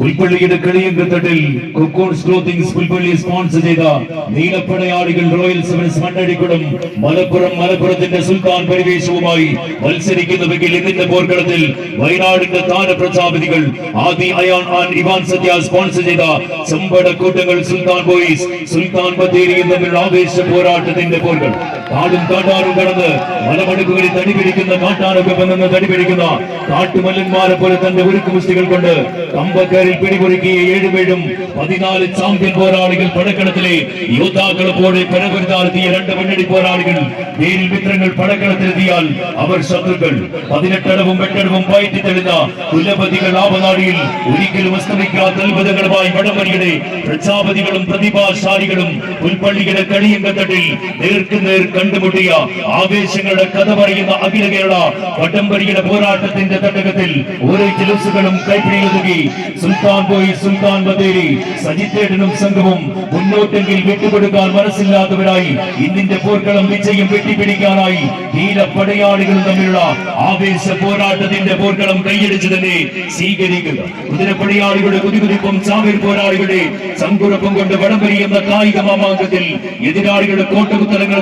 പുൽപ്പള്ളിയുടെ കളിയങ്കത്തട്ടിൽ കൊക്കോൺസ് clothings Pulpally sponsor ചെയ്ത നീലപ്പടയാളികൾ royal sevens മണ്ണടിക്കുടം മലപ്പുറം മലപ്പുറത്തിന്റെ സുൽത്താൻ പരിവേശവുമായി മത്സരിക്കുന്നുവെങ്കിൽ ഇന്നിന്റെ പോർക്കളത്തിൽ വയനാടിന്റെ താരപ്രജാപതികൾ Adi Ayaan Ann Ivan Sathya sponsor ചെയ്ത ചെമ്പടക്കൂട്ടങ്ങൾ സുൽത്താൻ ബോയ്സ് സുൽത്താൻ ബത്തേരിയും തമ്മിലുള്ള ആവേശ പോരാട്ടത്തിന്റെ പോർകൾ കാടും കാട്ടാറും കടന്ന് മലമടുക്കുകളിൽ തടിപിടിക്കുന്ന കാട്ടാനൊക്കെ വന്നെന്ന് തടിപിടിക്കുന്ന കാട്ടുമല്ലന്മാരെ പോലെ തന്റെ ഉരുക്ക് മുസ്തികൾ കൊണ്ട് കമ്പക്കാരിൽ പിടിപൊരുക്കിയ ഏഴുപേഴും പതിനാല് ചാമ്പ്യൻ പോരാളികൾ പടക്കളത്തിലെ യോദ്ധാക്കളെ പോലെ പരപരിതാർത്തിയ രണ്ട് മുന്നണി പോരാളികൾ നേരിൽ മിത്രങ്ങൾ പടക്കണത്തിലെത്തിയാൽ അവർ ശത്രുക്കൾ. പതിനെട്ടടവും എട്ടടവും പയറ്റി തെളിഞ്ഞ കുലപതികൾ ആപനാടിയിൽ ഒരിക്കലും അസ്തമിക്കാത്ത അത്ഭുതങ്ങളുമായി വടംവലിയുടെ പ്രജാപതികളും പ്രതിഭാശാലികളും പുൽപ്പള്ളിയുടെ നേർക്ക് നേർക്കുനേർ കണ്ടുമുട്ടിയ ആവേശങ്ങളുടെ കഥ പറയുന്ന അഖില കേരള പോരാട്ടത്തിന്റെ തട്ടകത്തിൽ ഓരോ ജലസുകളും കൈപ്പിടിയൊതുക്കി സുൽത്താൻ പോയി സുൽത്താൻ ബത്തേരി. സജിത്തേട്ടനും സംഘവും മുന്നോട്ടെങ്കിൽ വിട്ടുകൊടുക്കാൻ മനസ്സില്ലാത്തവരായി ഇന്നിന്റെ പോർക്കളം വിജയം വെട്ടിപ്പിടിക്കാനായി നീലപ്പടയാളികളും തമ്മിലുള്ള ആവേശ പോരാട്ടത്തിന്റെ പോർക്കളം കൈയടിച്ചു തന്നെ സ്വീകരിക്കുക. കുതിരപ്പടയാളികളുടെ കുതികുതിപ്പും ചാവേർ പോരാളികളുടെ സംകുറപ്പം കൊണ്ട് വടംവലി എന്ന കായിക മാമാങ്കത്തിൽ എതിരാളികളുടെ കോട്ടകുത്തലങ്ങൾ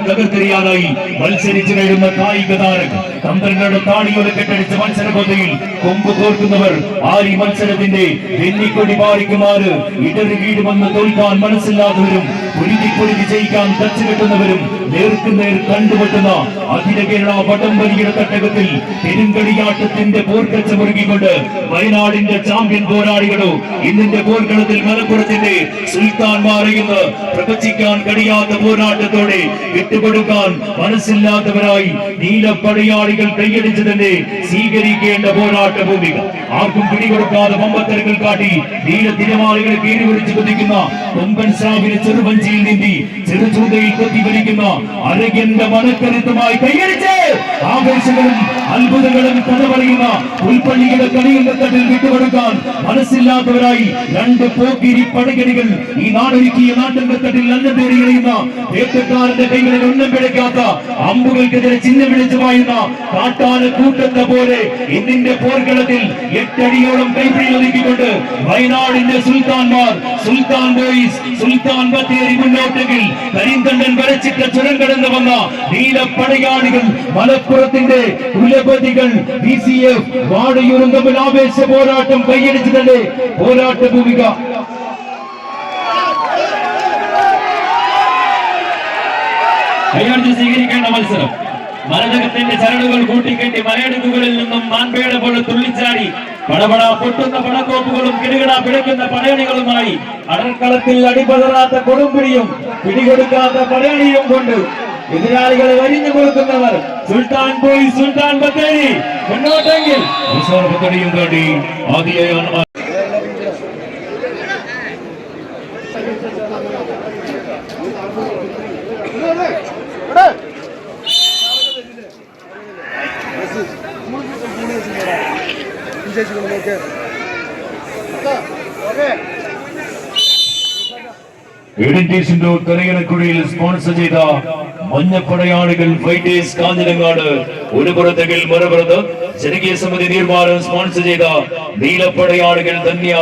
തകർത്തെറിയാനായി മത്സരിച്ചു കഴിയുന്ന കായിക താരം. തന്ത്രങ്ങളുടെ താടിയോടെ കെട്ടടിച്ച മത്സരപദ്ധതിയിൽ കൊമ്പ് തോർക്കുന്നവർ ആരി മത്സരത്തിന്റെ വെന്നിക്കൊടി പാറിക്കുമാറ് ഇടറി വീടുമെന്ന് തോൽക്കാൻ മനസ്സില്ലാത്തവരും പൊരുതി പൊരുതി ജയിക്കാൻ തച്ചു കെട്ടുന്നവരും നേർക്കുനേർ കണ്ടുപെട്ടുന്ന അഖില കേരള വടംവലിയുടെ തട്ടകത്തിൽ പെരുങ്കളിയാട്ടത്തിന്റെ പോർക്കച്ച മുറുകിക്കൊണ്ട് വയനാടിന്റെ ചാമ്പ്യൻ പോരാളികളോ ഇന്നിന്റെ പോർക്കളത്തിൽ മലപ്പുറത്തിന്റെ സുൽത്താൻ എന്ന് പ്രവചിക്കാൻ കഴിയാത്ത പോരാട്ടത്തോടെ വിട്ടുകൊടുക്കാൻ മനസ്സില്ലാത്തവരായി നീലപ്പടയാളികൾ കൈയടിച്ചു തന്നെ സ്വീകരിക്കേണ്ട പോരാട്ട ഭൂമിക ആർക്കും പിടികൊടുക്കാതെ മമ്പത്തരങ്ങൾ കാട്ടി നീല തിരമാലകളെ കീറി വിളിച്ചു കുതിക്കുന്ന കൊമ്പൻ സാബിന് ചെറുവഞ്ചിയിൽ നീന്തി ചെറുചൂതയിൽ കൊത്തി വലിക്കുന്ന അരകന്റെ മനക്കരുത്തുമായി കൈയടിച്ച് ആവേശങ്ങളും അത്ഭുതങ്ങളും കഥ പറയുന്ന ഉൾപ്പള്ളിയുടെ കളിയങ്കത്തട്ടിൽ വിട്ടുകൊടുക്കാൻ മനസ്സില്ലാത്തവരായി രണ്ട് പോക്കിരി പടകടികൾ ഈ നാടൊരുക്കിയ നാട്ടങ്കത്തട്ടിൽ നല്ല പേര് എറിയുന്ന വേട്ടക്കാരന്റെ കൈകളിൽ ഒന്നും പിഴയ്ക്കാത്ത അമ്പുകൾക്കെതിരെ ചിഹ്നം വിളിച്ചു പായുന്ന കാട്ടാന കൂട്ടത്തെ പോലെ ഇന്നിന്റെ പോർക്കളത്തിൽ എട്ടടിയോളം കൈപ്പിടി ഒതുക്കിക്കൊണ്ട് വയനാടിന്റെ സുൽത്താൻമാർ സുൽത്താൻ ബോയ്സ് സുൽത്താൻ ബത്തേരി മുന്നോട്ടെങ്കിൽ കരിന്തണ്ടൻ വരച്ചിട്ട ചുരം കടന്നു വന്ന നീലപ്പടയാളികൾ മലപ്പുറത്തിന്റെ കുലപതികൾ ബി സി എഫ് വാടയൂരും തമ്മിൽ ആവേശ പോരാട്ടം കൈയടിച്ചു തന്നെ പോരാട്ട ഭൂമിക. കൈയടിച്ച് സ്വീകരിക്കേണ്ട മത്സരം. മരതകത്തിന്റെ ചരടുകൾ കൂട്ടിക്കെട്ടി മലയടുക്കുകളിൽ നിന്നും മാൻപേട പോലെ തുള്ളിച്ചാടി പടപട പൊട്ടുന്ന പടക്കോപ്പുകളും കിടുകിട പിടയ്ക്കുന്ന പടയണികളുമായി അടർക്കളത്തിൽ അടിപതറാത്ത കൊടുമ്പിടിയും പിടികൊടുക്കാത്ത പടയണിയും കൊണ്ട് എതിരാളികളെ വരിഞ്ഞു കൊടുക്കുന്നവർ സുൽത്താൻ പോയി സുൽത്താൻ ബത്തേരി മുന്നോട്ടെങ്കിൽ അവസാന പത്തടിയും താണ്ടി ആദിയായാണ് എഡിറ്റേഴ്സിന്റെ തെരയണക്കുഴിയിൽ സ്പോൺസർ ചെയ്ത മഞ്ഞപ്പടയാളികൾ ഫൈറ്റേഴ്സ് കാഞ്ഞിരങ്ങാട്. ഒരു പുറത്തെങ്കിൽ മറുപുറത്ത് ജനകീയ സമിതി തീരുമാനം സ്പോൺസർ ചെയ്ത നീലപ്പടയാളികൾ ധന്യ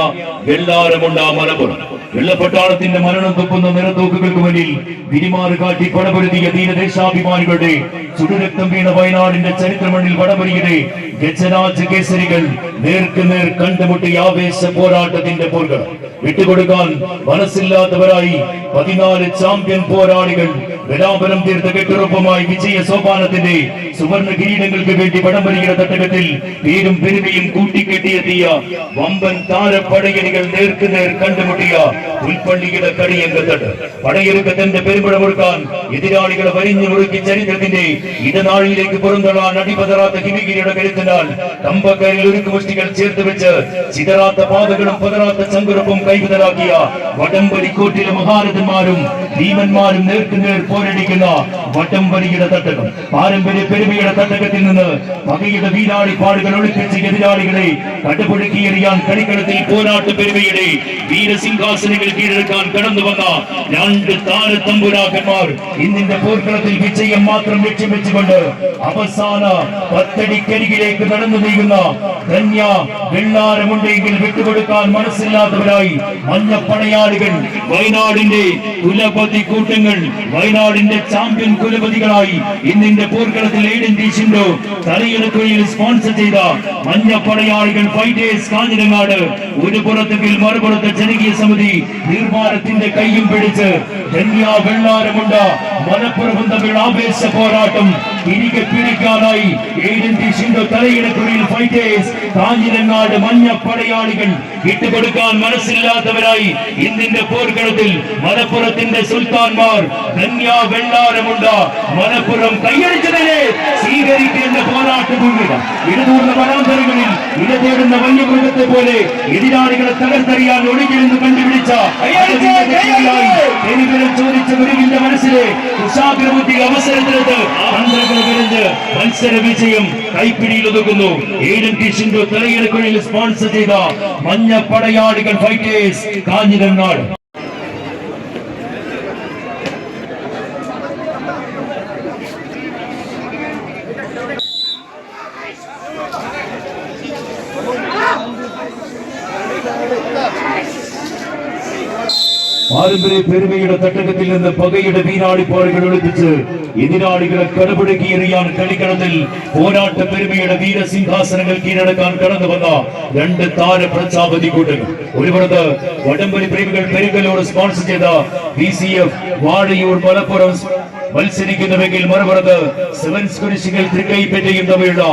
വെള്ളാരമുണ്ട മലപ്പുറം. വെള്ളപ്പട്ടാളത്തിന്റെ മരണം തുപ്പുന്ന നിറത്തൂക്കുകൾക്ക് മുന്നിൽ വിരിമാറ് കാട്ടി പടപൊരുതിയ ധീരദേശാഭിമാനികളുടെ ചുടുരക്തം വീണ വയനാടിന്റെ ചരിത്രമണ്ണിൽ വടമരിയുടെ ഗജരാജ കേസരികൾ നേർക്ക് നേർ കണ്ടുമുട്ടി ആവേശ പോരാട്ടത്തിന്റെ പോർകൾ വിട്ടുകൊടുക്കാൻ മനസ്സില്ലാത്തവരായി പതിനാല് ചാമ്പ്യൻ പോരാളികൾ വിലാപനം തീർത്ത കെട്ടുറപ്പുമായി വിജയ സോപാനത്തിന്റെ സുവർണ കിരീടങ്ങൾക്ക് വേണ്ടി വടംവലിയുടെ തട്ടകത്തിൽ പേരും പെരുമയും കൂട്ടിക്കെട്ടിയെത്തിയ വമ്പൻ താരപ്പടയണികൾ നേർക്ക് നേർ കണ്ടുമുട്ടിയ ഉൾപ്പള്ളിയുടെ കടിയങ്കത്തട്ട്. പടയൊരുക്കത്തിന്റെ പെരുമ്പടമൊടുക്കാൻ എതിരാളികളെ വരിഞ്ഞു മുറുക്കി ചരിത്രത്തിന്റെ ഇടനാഴിയിലേക്ക് പുറന്തള്ളാൻ അടിപതറാത്ത ഹിമിഗിരിയുടെ കരുത്തിനാൽ കമ്പക്കാരിൽ ഒരുക്കു മുഷ്ടികൾ ചേർത്ത് വെച്ച് ചിതറാത്ത പാതകളും പതറാത്ത ചങ്കുറപ്പും കൈവിതലാക്കിയ വടംവലിക്കോട്ടിലെ മഹാരഥന്മാരും ഭീമന്മാരും നേർക്കുനേർ പോരടിക്കുന്ന വടംവലിയുടെ തട്ടകം പാരമ്പര്യ പെരുമയുടെ തട്ടകത്തിൽ നിന്ന് പകയുടെ വീരാളി പാടുകൾ ഒളിപ്പിച്ച് എതിരാളികളെ കടുപൊടുക്കിയെറിയാൻ കളിക്കളത്തിൽ പോരാട്ട പെരുമയുടെ വീരസിംഹാസനങ്ങൾ കീഴടക്കാൻ കടന്നു വന്ന രണ്ട് താരത്തമ്പുരാക്കന്മാർ ഇന്നിന്റെ പോർക്കളത്തിൽ വിജയം മാത്രം ലക്ഷ്യം വെച്ചുകൊണ്ട് അവസാന പത്തടിക്കരികിലേക്ക് നടന്നു നീങ്ങുന്ന ധന്യ വെള്ളാരമുണ്ടെങ്കിൽ വിട്ടുകൊടുക്കാൻ മനസ്സില്ലാത്തവരായി മഞ്ഞപ്പടയാളികൾ വയനാടിന്റെ കുലപതി കൂട്ടങ്ങൾ വയനാടിന്റെ ചാമ്പ്യൻ കുലപതികളായി ഇന്നിന്റെ പോർക്കളത്തിൽ ഏഡൻ ടീച്ചിന്റെ തലയിണക്കുഴിയിൽ സ്പോൺസർ ചെയ്ത മഞ്ഞപ്പടയാളികൾ ഫൈറ്റേഴ്സ് കാഞ്ഞിരങ്ങാട്. ഒരു പുറത്തെങ്കിൽ മറുപുറത്തെ ജനകീയ സമിതി നിർമ്മാണത്തിന്റെ കൈയും പിടിച്ച്. ധന്യ വെള്ളാരമുണ്ട മലപ്പുറം തമ്മിൽ ആവേശ പോരാട്ടം തിരികെ പിടിക്കാനായി ഏഡൻ ടീഷിൻഡോ തലയിണക്കുഴിയിൽ ഫൈറ്റേഴ്സ് കാഞ്ഞിരങ്ങാട് മഞ്ഞപ്പടയാളികൾ വിട്ടുകൊടുക്കാൻ മനസ്സില്ലാത്തവരായി ഇന്നിന്റെ പോർക്കളത്തിൽ മലപ്പുറത്തിന്റെ സുൽത്താൻമാർ ധന്യ വെള്ളാരമുണ്ട മലപ്പുറം കൈയടിച്ചതിനെ സ്വീകരിക്കേണ്ട പോരാട്ട ഭൂമിക ഇടതൂർന്ന വനാന്തരങ്ങളിൽ ഇടതേടുന്ന വന്യമൃഗത്തെ പോലെ എതിരാളികളെ തകർത്തെറിയാൻ ഒളിഞ്ഞിരുന്ന് കണ്ടുപിടിച്ച എനിക്കിലും ചോദിച്ച ഗുരുവിന്റെ മനസ്സിലെ കുശാഗ്രബുദ്ധി അവസരത്തിലെത്ത് വിരഞ്ഞ് മത്സര വിജയം കൈപ്പിടിയിൽ ഒതുക്കുന്നു ഏഴൻ ടീഷിന്റെ തലയിടക്കുഴയിൽ സ്പോൺസർ ചെയ്ത മഞ്ഞ പടയാളികൾ ഫൈറ്റേഴ്സ് കാഞ്ഞിരങ്ങാട്. പാരമ്പര്യ പെരുമയുടെ തട്ടകത്തിൽ നിന്ന് പകയുടെ വീരാളിപ്പാടുകൾ ഒളിപ്പിച്ച് എതിരാളികളെ കടപുഴക്കി എറിയാൻ കളിക്കളത്തിൽ പോരാട്ട പെരുമയുടെ വീരസിംഹാസനങ്ങൾ കീഴടക്കാൻ കടന്നു വന്ന രണ്ട് താര പ്രജാപതി കൂട്ടങ്ങൾ ഒരു പുറത്ത് വടംവലി പ്രേമികൾ പെരുങ്കലോട് സ്പോൺസർ ചെയ്ത B C F Vazhayur Malappuram മത്സരിക്കുന്നുവെങ്കിൽ മറുപുറത്ത് സെവൻസ് കുരിശികൾ തൃക്കൈപ്പറ്റയും തമ്മിലുള്ള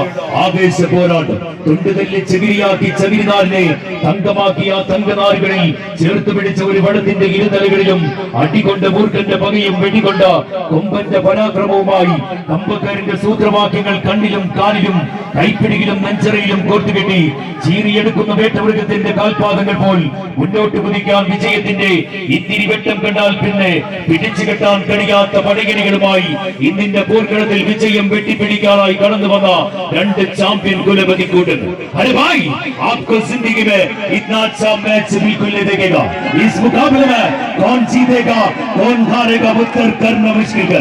ആവേശ പോരാട്ടം. തുണ്ടുതല്ലി ചെവിരിയാക്കി ചെവിരിനാലിനെ തങ്കമാക്കിയ തങ്കനാരുകളിൽ ചേർത്ത് പിടിച്ച ഒരു വടത്തിന്റെ ഇരുതലകളിലും അടികൊണ്ട് മൂർഖന്റെ പകയും വെടികൊണ്ട് കൊമ്പന്റെ പരാക്രമവുമായി കമ്പക്കാരന്റെ സൂത്രവാക്യങ്ങൾ കണ്ണിലും കാലിലും കൈപ്പിടിയിലും നെഞ്ചറയിലും കോർത്തുകെട്ടി ചീറിയെടുക്കുന്ന വേട്ടമൃഗത്തിന്റെ കാൽപാദങ്ങൾ പോൽ മുന്നോട്ട് കുതിക്കാൻ വിജയത്തിന്റെ ഇത്തിരി വെട്ടം കണ്ടാൽ പിന്നെ പിടിച്ചു കെട്ടാൻ കഴിയാത്ത പടയണികളുമായി ഇന്നിന്റെ പോർക്കളത്തിൽ വിജയം വെട്ടിപ്പിടിക്കാനായി കടന്നു വന്ന രണ്ട് ചാമ്പ്യൻ കുലപതി കൂട്ടുന്നു अरे भाई आपको जिंदगी में इतना अच्छा मैच बिल्कुल नहीं देखेगा इस मुकाबले में कौन जीतेगा कौन हारेगा उत्तर करना मुश्किल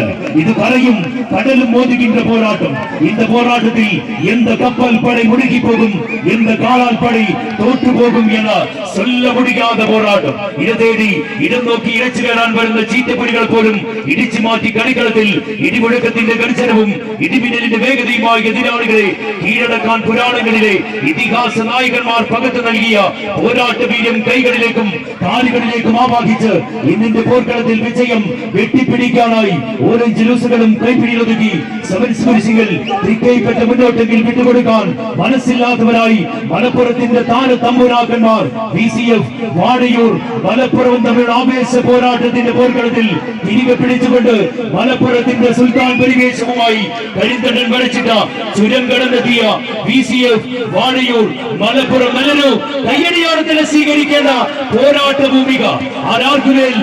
ഇത് കരയും കടലും മോദിക്കുന്ന പോരാട്ടം. இந்த போராட்டத்தில் எந்த கப்பல் படை முழுகி போகும் எந்த காலால் படை തോറ്റു പോകും എന്ന சொல்ல முடியாத പോരാട്ടം. ഇട തേടി ഇടം നോക്കി ഇരച്ചു കയറാൻ വരുന്ന ചീറ്റപ്പുലികൾ പോലും ഇടിച്ചു മാറ്റി കളിക്കളത്തിൽ ഇടിമുഴക്കത്തിന്റെ കർശനവും ഇടിമിന്നലിന്റെ വേഗതയുമായി എതിരാളികളെ കീഴടക്കാൻ പുരാണങ്ങളിലെ ഇതിഹാസ നായകന്മാർ പകത്തു നൽകിയ പോരാട്ട വീര്യം കൈകളിലേക്കും താര കാലുകളിലേക്കും ആവാഹിച്ച് ഇന്നിന്റെ പോർക്കളത്തിൽ വിജയം വെട്ടിപ്പിടിക്കാനായി ഓരോ ജലൂസുകളും കൈപ്പിടിയിലൊതുക്കി സെവൻസ് കുരിശികൾ തൃക്കൈപ്പറ്റ മുന്നോട്ടെങ്കിൽ വിട്ടുകൊടുക്കാൻ മനസ്സില്ലാത്തവരായി മലപ്പുറത്തിന്റെ താര തമ്പുരാക്കന്മാർ ബി സി എഫ് വാടയൂർ മലപ്പുറവും തമ്മിലുള്ള ആവേശ പോരാട്ടത്തിന്റെ പോർക്കളത്തിൽ തിരികെ പിടിച്ചുകൊണ്ട് മലപ്പുറത്തിന്റെ സുൽത്താൻ പരിവേഷവുമായി കരിന്തടൻ വരച്ചിട്ട ചുരം കടന്നെത്തിയ B C F Vadayur Malappuram നല്ലൊരു കയ്യടിയോടത്തിന് സ്വീകരിക്കേണ്ട പോരാട്ട ഭൂമിക ആരാർക്കുമേൽ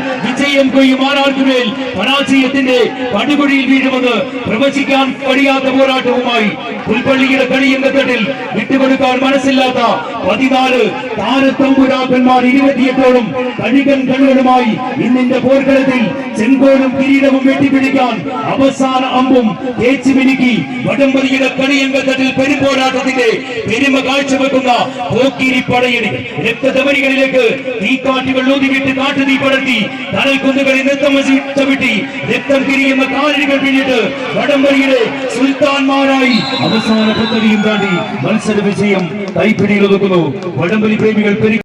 ആരാർക്കുമേൽ പരാജയത്തിന്റെ പടുകുഴിയിൽ വീഴുമെന്ന് പ്രവചിക്കാൻ കഴിയാത്ത പോരാട്ടവുമായി പുൽപ്പള്ളിയുടെ കളിയങ്കത്തട്ടിൽ വിട്ടുകൊടുക്കാൻ മനസ്സില്ലാത്ത പതിനാല് താരത്തമ്പുരാക്കന്മാർ ഇരുപത്തിയെട്ടോളം കഴുകൻ കണ്ണുകളുമായി ഇന്നിന്റെ പോർക്കളത്തിൽ ചെങ്കോലും കിരീടവും വെട്ടിപ്പിടിക്കാൻ അവസാന അമ്പും തേച്ചു മിനുക്കി വടംവലിയുടെ കളിയങ്കത്തട്ടിൽ പെരുപോരാട്ടത്തിന്റെ പെരുമ കാഴ്ചവെക്കുന്ന പോക്കിരി പടയണി രക്തധമനികളിലേക്ക് തീക്കാറ്റുകൾ ഊതിവിട്ട് കാട്ടുതീ പടർത്തി തലൽക്കുന്നുകളിൽ നൃത്തം ചവിട്ടി. രക്തം തിരിയുന്ന കാലടികൾ പിന്നിട്ട് വടംവലിയുടെ സുൽത്താൻമാരായി അവസാന പദ്ധതിയും താണ്ടി മത്സര വിജയം കൈപ്പിടിയിൽ ഒതുക്കുന്നു. വടംവലി പ്രേമികൾ പെരു